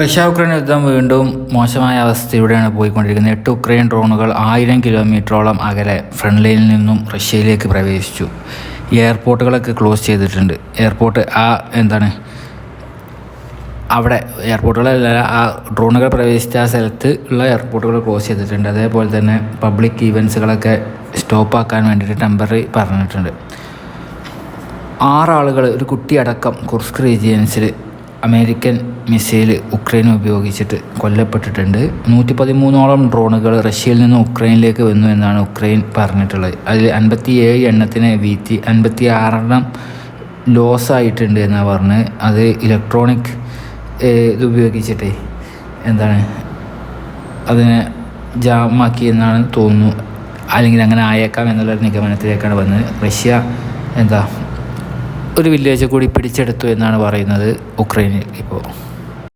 Russia Ukraine യുദ്ധം വീണ്ടും മോശമായ അവസ്ഥയിലൂടെയാണ് പോയിക്കൊണ്ടിരിക്കുന്നത്. എട്ട് ഉക്രൈൻ ഡ്രോണുകൾ ആയിരം കിലോമീറ്ററോളം അകലെ ഫ്രണ്ട് ലൈനിൽ നിന്നും റഷ്യയിലേക്ക് പ്രവേശിച്ചു. എയർപോർട്ടുകളൊക്കെ ക്ലോസ് ചെയ്തിട്ടുണ്ട്. എയർപോർട്ട് ആ എന്താണ്? അവിടെ എയർപോർട്ടുകളല്ല ആ ഡ്രോണുകൾ പ്രവേശിച്ച ആ സ്ഥലത്ത് ഉള്ള എയർപോർട്ടുകൾ ക്ലോസ് ചെയ്തിട്ടുണ്ട്. അതേപോലെ തന്നെ പബ്ലിക് ഈവൻസുകളൊക്കെ സ്റ്റോപ്പാക്കാൻ വേണ്ടിയിട്ട് ടെമ്പററി പറഞ്ഞിട്ടുണ്ട്. ആറാളുകൾ ഒരു കുട്ടിയടക്കം കുർസ്ക് റീജിയൻസിൽ അമേരിക്കൻ മിസൈൽ ഉക്രൈൻ ഉപയോഗിച്ചിട്ട് കൊല്ലപ്പെട്ടിട്ടുണ്ട്. നൂറ്റി പതിമൂന്നോളം ഡ്രോണുകൾ റഷ്യയിൽ നിന്ന് ഉക്രൈനിലേക്ക് വന്നു എന്നാണ് ഉക്രൈൻ പറഞ്ഞിട്ടുള്ളത്. അതിൽ അൻപത്തി ഏഴ് എണ്ണത്തിന് വീത്തി അൻപത്തി ആറെണ്ണം ലോസ് ആയിട്ടുണ്ട് എന്നാണ് പറഞ്ഞ് അത് ഇലക്ട്രോണിക് ഇത് ഉപയോഗിച്ചിട്ട് എന്താണ് അതിനെ ജാമാക്കി എന്നാണ് തോന്നുന്നു. അല്ലെങ്കിൽ അങ്ങനെ ആയേക്കാം എന്നുള്ളൊരു നിഗമനത്തിലേക്കാണ് വന്നത്. റഷ്യ എന്താ ഒരു വില്ലേജ് കൂടി പിടിച്ചെടുത്തു എന്നാണ് പറയുന്നത് ഉക്രൈനിൽ ഇപ്പോൾ.